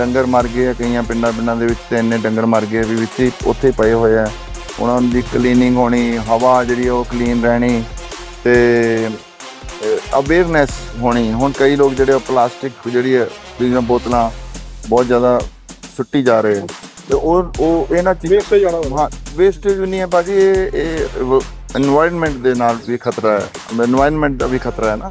ਡੰਗਰ ਮਰ ਗਏ ਆ ਕਈਆਂ ਪਿੰਡਾਂ ਪਿੰਡਾਂ ਦੇ ਵਿੱਚ ਤੇ ਇੰਨੇ ਡੰਗਰ ਮਰ ਗਏ ਵੀ ਵਿੱਚ ਹੀ ਉੱਥੇ ਪਏ ਹੋਏ ਆ। ਉਹਨਾਂ ਦੀ ਕਲੀਨਿੰਗ ਹੋਣੀ ਹਵਾ ਜਿਹੜੀ ਉਹ ਕਲੀਨ ਰਹਿਣੀ ਤੇ ਅਵੇਅਰਨੈਸ ਹੋਣੀ। ਹੁਣ ਕਈ ਲੋਕ ਜਿਹੜੇ ਉਹ ਪਲਾਸਟਿਕ ਜਿਹੜੀ ਹੈ ਜਿਹੜੀਆਂ ਬੋਤਲਾਂ ਬਹੁਤ ਜ਼ਿਆਦਾ ਸੁੱਟੀ ਜਾ ਰਹੇ ਤੇ ਉਹ ਉਹ ਇਹਨਾਂ ਚੀਜ਼ ਵੇਸਟ ਜਾਣਾ ਹਾਂ ਵੇਸਟੇਜ ਨਹੀਂ ਹੈ ਬਾਜੀ ਇਹ এনवायरमेंट ਦੇ ਨਾਲ ਵੀ ਖਤਰਾ ਹੈ। এনवायरमेंट ਦਾ ਵੀ ਖਤਰਾ ਹੈ ਨਾ।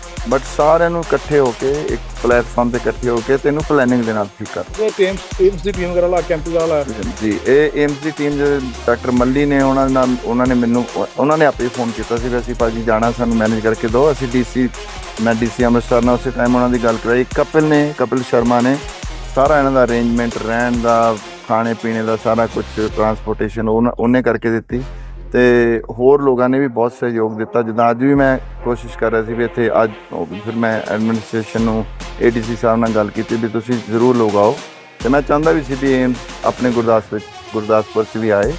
ਬਟ ਸਾਰਿਆਂ ਨੂੰ ਇਕੱਠੇ ਹੋ ਕੇ ਇੱਕ ਪਲੇਟਫਾਰਮ ਤੇ ਇਕੱਠੇ ਹੋ ਕੇ ਤੈਨੂੰ ਪਲੈਨਿੰਗ ਦੇ ਨਾਲ ਠੀਕ ਕਰ ਇਹ ਟੀਮਸ ਟੀਮਸ ਦੀ ਟੀਮ ਵਗੈਰਾ ਲਾ ਕੈਂਪ ਵਗੈਰਾ ਲਾਇਆ ਜੀ ਇਹ ਏਮਸ ਦੀ ਟੀਮ ਜਿਹੜੇ ਡਾਕਟਰ ਮੱਲੀ ਨੇ ਉਹਨਾਂ ਦੇ ਨਾਲ ਉਹਨਾਂ ਨੇ ਮੈਨੂੰ ਉਹਨਾਂ ਨੇ ਆਪੇ ਫੋਨ ਕੀਤਾ ਸੀ ਵੀ ਅਸੀਂ ਭਾਜੀ ਜਾਣਾ ਸਾਨੂੰ ਮੈਨੇਜ ਕਰਕੇ ਦਿਓ ਅਸੀਂ ਡੀਸੀ ਮੈਂ ਡੀਸੀ ਅੰਮ੍ਰਿਤਸਰ ਨਾਲ ਉਸੇ ਟਾਈਮ ਉਹਨਾਂ ਦੀ ਗੱਲ ਕਰਾਈ ਕਪਿਲ ਨੇ ਕਪਿਲ ਸ਼ਰਮਾ ਨੇ। ਸਾਰਾ ਇਹਨਾਂ ਦਾ ਅਰੇਂਜਮੈਂਟ ਰਹਿਣ ਦਾ ਖਾਣੇ ਪੀਣੇ ਦਾ ਸਾਰਾ ਕੁਝ ਟਰਾਂਸਪੋਰਟੇਸ਼ਨ ਉਹਨੇ ਕਰਕੇ ਦਿੱਤੀ। ਤੇ ਹੋਰ ਲੋਕਾਂ ਨੇ ਵੀ ਬਹੁਤ ਸਹਿਯੋਗ ਦਿੱਤਾ। ਜਿੱਦਾਂ ਅੱਜ ਵੀ ਮੈਂ ਕੋਸ਼ਿਸ਼ ਕਰ ਰਿਹਾ ਸੀ ਵੀ ਇੱਥੇ ਅੱਜ ਫਿਰ ਮੈਂ ਐਡਮਿਨਿਸਟ੍ਰੇਸ਼ਨ ਨੂੰ ਏਡੀਸੀ ਸਾਹਿਬ ਨਾਲ ਗੱਲ ਕੀਤੀ ਵੀ ਤੁਸੀਂ ਜ਼ਰੂਰ ਲੋਕ ਆਓ। ਤੇ ਮੈਂ ਚਾਹੁੰਦਾ ਵੀ ਸਿਟੀ ਏਮ ਆਪਣੇ ਗੁਰਦਾਸਪੁਰ ਗੁਰਦਾਸਪੁਰ 'ਚ ਵੀ ਆਏ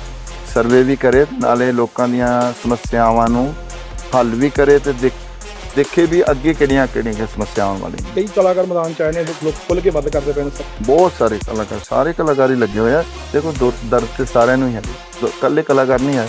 ਸਰਵੇ ਵੀ ਕਰੇ ਨਾਲੇ ਲੋਕਾਂ ਦੀਆਂ ਸਮੱਸਿਆਵਾਂ ਨੂੰ ਹੱਲ ਵੀ ਕਰੇ ਤੇ ਦੇਖ- ਦੇਖੇ ਵੀ ਅੱਗੇ ਕਿਹੜੀਆਂ ਕਿਹੜੀਆਂ ਸਮੱਸਿਆਵਾਂ ਵਾਲੀਆਂ। ਕਈ ਕਲਾਕਾਰ ਮੈਦਾਨ ਚ ਆਏ ਨੇ ਲੋਕ ਖੁੱਲ ਕੇ ਮਦਦ ਕਰਦੇ ਪਏ ਨੇ ਬਹੁਤ ਸਾਰੇ ਕਲਾਕਾਰ ਸਾਰੇ ਕਲਾਕਾਰ ਲੱਗੇ ਹੋਏ ਆ। ਦੇਖੋ ਦਰਦ ਤੇ ਸਾਰਿਆਂ ਨੂੰ ਹੀ ਹੈ ਇਕੱਲੇ ਕਲਾਕਾਰ ਨਹੀਂ ਆਏ।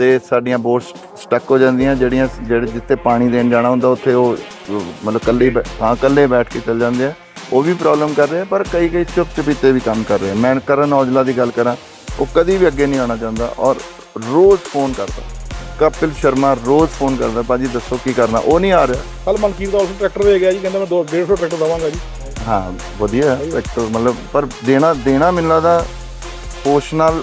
ਤੇ ਸਾਡੀਆਂ ਬੋਟਸ ਸਟਕ ਹੋ ਜਾਂਦੀਆਂ ਜਿਹੜੀਆਂ ਜਿਹੜੇ ਜਿੱਥੇ ਪਾਣੀ ਦੇਣ ਜਾਣਾ ਹੁੰਦਾ ਉੱਥੇ ਉਹ ਮਤਲਬ ਕੱਲੇ ਹੀ ਕੱਲੇ ਬੈਠ ਕੇ ਚੱਲ ਜਾਂਦੇ ਆ। ਉਹ ਵੀ ਪ੍ਰੋਬਲਮ ਕਰ ਰਹੇ ਪਰ ਕਈ ਕਈ ਚੁੱਪ ਚਪੀਤੇ ਵੀ ਕੰਮ ਕਰ ਰਹੇ ਮੈਂ ਕਰਨ ਔਜਲਾ ਦੀ ਗੱਲ ਕਰਾਂ ਉਹ ਕਦੀ ਵੀ ਅੱਗੇ ਨਹੀਂ ਆਉਣਾ ਚਾਹੁੰਦਾ ਔਰ ਰੋਜ਼ ਫੋਨ ਕਰਦਾ। ਕਪਿਲ ਸ਼ਰਮਾ ਰੋਜ਼ ਫੋਨ ਕਰਦਾ ਭਾਜੀ ਦੱਸੋ ਕੀ ਕਰਨਾ? ਉਹ ਨਹੀਂ ਆ ਰਿਹਾ। ਕੱਲ ਮਨਕੀਰ ਦਾ ਉਸ ਟਰੈਕਟਰ ਦੇ ਗਿਆ ਜੀ ਕਹਿੰਦਾ ਮੈਂ 2 150 ਟਰੈਕਟਰ ਦਵਾਂਗਾ ਜੀ। ਹਾਂ ਵਧੀਆ ਟਰੈਕਟਰ ਮਤਲਬ ਪਰ ਦੇਣਾ ਦੇਣਾ ਮੈਨੂੰ ਲੱਗਦਾ ਉਸ ਨਾਲ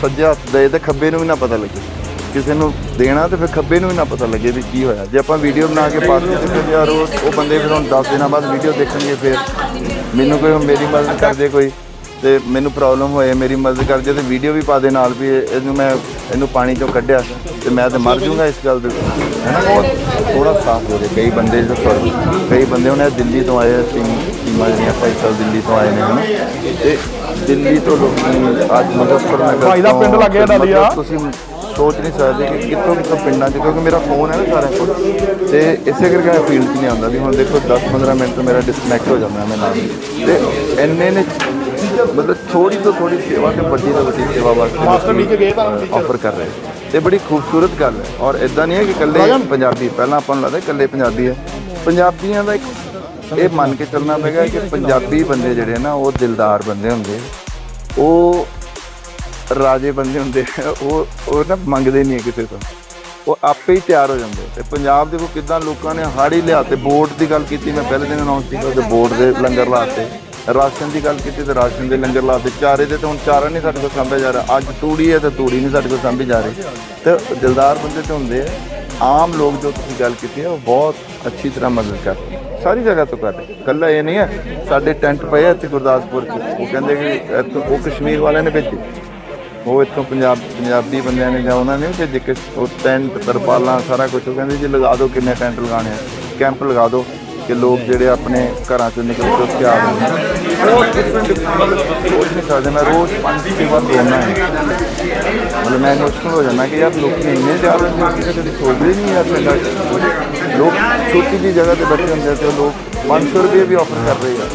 ਸੱਜੇ ਹੱਥ ਦੇ ਤੇ ਖੱਬੇ ਨੂੰ ਵੀ ਨਾ ਪਤਾ ਲੱਗੇ। ਕਿਸੇ ਨੂੰ ਦੇਣਾ ਤੇ ਫਿਰ ਖੱਬੇ ਨੂੰ ਵੀ ਨਾ ਪਤਾ ਲੱਗੇ ਵੀ ਕੀ ਹੋਇਆ। ਜੇ ਆਪਾਂ ਵੀਡੀਓ ਬਣਾ ਕੇ ਪਾ ਦਿੱਤੀ ਤੇ ਯਾਰ ਉਹ ਉਹ ਬੰਦੇ ਫਿਰ ਹੁਣ 10 ਦਿਨਾਂ ਬਾਅਦ ਵੀਡੀਓ ਦੇਖਣਗੇ ਫਿਰ। ਮੈਨੂੰ ਕੋਈ ਮੇਰੀ ਮਦਦ ਕਰ ਦੇ ਕੋਈ ਤੇ ਮੈਨੂੰ ਪ੍ਰੋਬਲਮ ਹੋਏ, ਮੇਰੀ ਮਦਦ ਕਰ ਜੇ ਤੇ ਵੀਡੀਓ ਵੀ ਪਾ ਦੇ ਨਾਲ ਵੀ ਇਹਨੂੰ ਮੈਂ ਇਹਨੂੰ ਪਾਣੀ ਚੋਂ ਕੱਢਿਆ ਤੇ ਮੈਂ ਤੇ ਮਰ ਜਾਊਂਗਾ ਇਸ ਗੱਲ ਦੇ ਹੈ ਨਾ ਉਹ ਥੋੜਾ ਸਾਫ਼ ਹੋ ਜੇ ਕਈ ਬੰਦੇ ਜੋ ਸੌਰੀ ਕਈ ਬੰਦੇ ਉਹਨੇ ਦਿੱਲੀ ਤੋਂ ਆਏ ਸੀ ਟੀਮਾਂ ਜਿਹੜੀਆਂ ਫੈਸਲ ਦਿੱਲੀ ਤੋਂ ਆਏ ਨੇ, ਹਨਾ। ਤੇ ਦਿੱਲੀ ਤੋਂ ਲੋਕੀ ਅੱਜ ਮੁਜ਼ੱਫਰਨਗਰ ਭਾਈ ਦਾ ਪਿੰਡ ਲੱਗੇ ਡਾਲੀਆ। ਤੁਸੀਂ ਸੋਚ ਨਹੀਂ ਸਕਦੇ ਕਿ ਕਿੱਥੋਂ ਕਿੱਥੋਂ ਪਿੰਡਾਂ 'ਚ ਕਿਉਂਕਿ ਮੇਰਾ ਫੋਨ ਹੈ ਨਾ ਸਾਰਿਆਂ ਕੋਲ। ਤੇ ਇਸੇ ਕਰਕੇ ਮੈਂ ਫੀਲਡ 'ਚ ਨਹੀਂ ਆਉਂਦਾ ਵੀ ਹੁਣ ਦੇਖੋ 10-15 ਮਿੰਟ ਤੋਂ ਮੇਰਾ ਡਿਸਕਨੈਕਟ ਹੋ ਜਾਂਦਾ ਮੈਂ ਨਾਲ। ਤੇ ਇੰਨੇ ਨੇ ਮਤਲਬ ਥੋੜੀ ਤੋਂ ਥੋੜੀ ਸੇਵਾ ਤੇ ਵੱਡੀ ਤੋਂ ਵੱਡੀ ਸੇਵਾ ਮਾਸਟਰ ਵਾਸਤੇ ਆਫਰ ਕਰ ਰਹੇ। ਤੇ ਬੜੀ ਖੂਬਸੂਰਤ ਗੱਲ ਹੈ। ਔਰ ਇਦਾਂ ਨਹੀਂ ਹੈ ਕਿ ਇਕੱਲੇ ਪੰਜਾਬੀ ਪਹਿਲਾਂ ਆਪਾਂ ਨੂੰ ਲੱਗਦਾ ਇਕੱਲੇ ਪੰਜਾਬੀ ਹੈ। ਪੰਜਾਬੀਆਂ ਦਾ ਇੱਕ ਇਹ ਮੰਨ ਕੇ ਚੱਲਣਾ ਪਏਗਾ ਕਿ ਪੰਜਾਬੀ ਬੰਦੇ ਜਿਹੜੇ ਨਾ, ਉਹ ਦਿਲਦਾਰ ਬੰਦੇ ਹੁੰਦੇ ਉਹ ਰਾਜੇ ਬੰਦੇ ਹੁੰਦੇ ਉਹ ਉਹ ਨਾ ਮੰਗਦੇ ਨਹੀਂ ਹੈ ਕਿਸੇ ਤੋਂ। ਉਹ ਆਪੇ ਹੀ ਤਿਆਰ ਹੋ ਜਾਂਦੇ ਤੇ ਪੰਜਾਬ ਦੇ ਦੇਖੋ ਕਿਦਾਂ ਲੋਕਾਂ ਨੇ ਹਾੜੀ ਲਿਆ ਤੇ ਬੋਰਡ ਦੀ ਗੱਲ ਕੀਤੀ, ਮੈਂ ਪਹਿਲੇ ਦਿਨ ਅਨਾਉਂਸ ਕੀਤਾ ਤੇ ਬੋਰਡ ਦੇ ਲੰਗਰ ਲਾਤੇ ਰਾਸ਼ਨ ਦੀ ਗੱਲ ਕੀਤੀ ਤੇ ਰਾਸ਼ਨ ਦੇ ਲੰਗਰ ਲਾਤੇ। ਚਾਰੇ ਦੇ ਤੇ ਹੁਣ ਚਾਰਾ ਨਹੀਂ ਸਾਡੇ ਕੋਲ ਸਾਂਭਿਆ ਜਾ ਰਿਹਾ। ਅੱਜ ਤੂੜੀ ਹੈ ਤੇ ਤੂੜੀ ਨਹੀਂ ਸਾਡੇ ਕੋਲ ਸਾਂਭੀ ਜਾ ਰਹੀ। ਤੇ ਦਿਲਦਾਰ ਬੰਦੇ ਤੇ ਹੁੰਦੇ ਆ। ਆਮ ਲੋਕ ਜੋ ਤੁਸੀਂ ਗੱਲ ਕੀਤੀ ਹੈ ਉਹ ਬਹੁਤ ਅੱਛੀ ਤਰ੍ਹਾਂ ਮਦਦ ਕਰਦੇ ਸਾਰੀ ਜਗ੍ਹਾ ਤੋਂ ਕਰ ਰਹੇ ਕੱਲਾ ਇਹ ਨਹੀਂ ਹੈ ਸਾਡੇ ਟੈਂਟ ਪਏ ਆ ਇੱਥੇ ਗੁਰਦਾਸਪੁਰ ਚ। ਉਹ ਕਹਿੰਦੇ ਕਿ ਇੱਥੋਂ ਉਹ ਕਸ਼ਮੀਰ ਵਾਲਿਆਂ ਨੇ ਭੇਜੇ। ਉਹ ਇੱਥੋਂ ਪੰਜਾਬ, ਪੰਜਾਬੀ ਬੰਦਿਆਂ ਨੇ ਜਾਂ ਉਹਨਾਂ ਨੇ ਕਿ ਜਿੱਕ ਉਹ ਟੈਂਟ, ਤਰਪਾਲਾਂ, ਸਾਰਾ ਕੁਝ ਉਹ ਕਹਿੰਦੇ ਜੀ ਲਗਾ ਦਿਓ ਕਿੰਨੇ ਟੈਂਟ ਲਗਾਣੇ ਆ। ਕੈਂਪ ਲਗਾ ਦਿਓ। ਕਿ ਲੋਕ ਜਿਹੜੇ ਆਪਣੇ ਘਰਾਂ ਚੋਂ ਨਿਕਲ ਕੇ ਉੱਥੇ ਆ ਜਾਣ ਬਹੁਤ ਡਿਫਰੈਂਟ ਸੋਚ ਨਹੀਂ ਸਕਦੇ। ਮੈਂ ਰੋਜ਼ ਪੰਜ ਛੇ ਵਾਰ ਦੋਨਾ ਹੈ। ਮਤਲਬ ਮੈਂ ਇਮੋਸ਼ਨਲ ਹੋ ਜਾਂਦਾ ਕਿ ਯਾਰ ਲੋਕੀ ਇੰਨੇ ਜ਼ਿਆਦਾ ਨੇ ਕਿ ਕਦੇ ਸੋਚਦੇ ਨਹੀਂ ਯਾਰ ਪਿੰਡਾਂ ਲੋਕ ਛੋਟੀ ਜਿਹੀ ਜਗ੍ਹਾ ਤੇ ਬੈਠੇ ਹੁੰਦੇ ਆ ਤੇ ਉਹ ਲੋਕ 500 ਰੁਪਏ ਵੀ ਆਫਰ ਕਰ ਰਹੇ ਆ।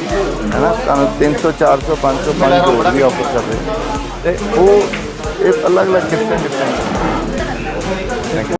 ਹੈਨਾ? ਤੁਹਾਨੂੰ 300 400 500 500 ਵੀ ਆਫਰ ਕਰ ਰਹੇ ਆ। ਤੇ ਉਹ ਇਹ ਅਲੱਗ ਅਲੱਗ ਡਿਫਰੈਂਟ ਡਿਫਰੈਂਟ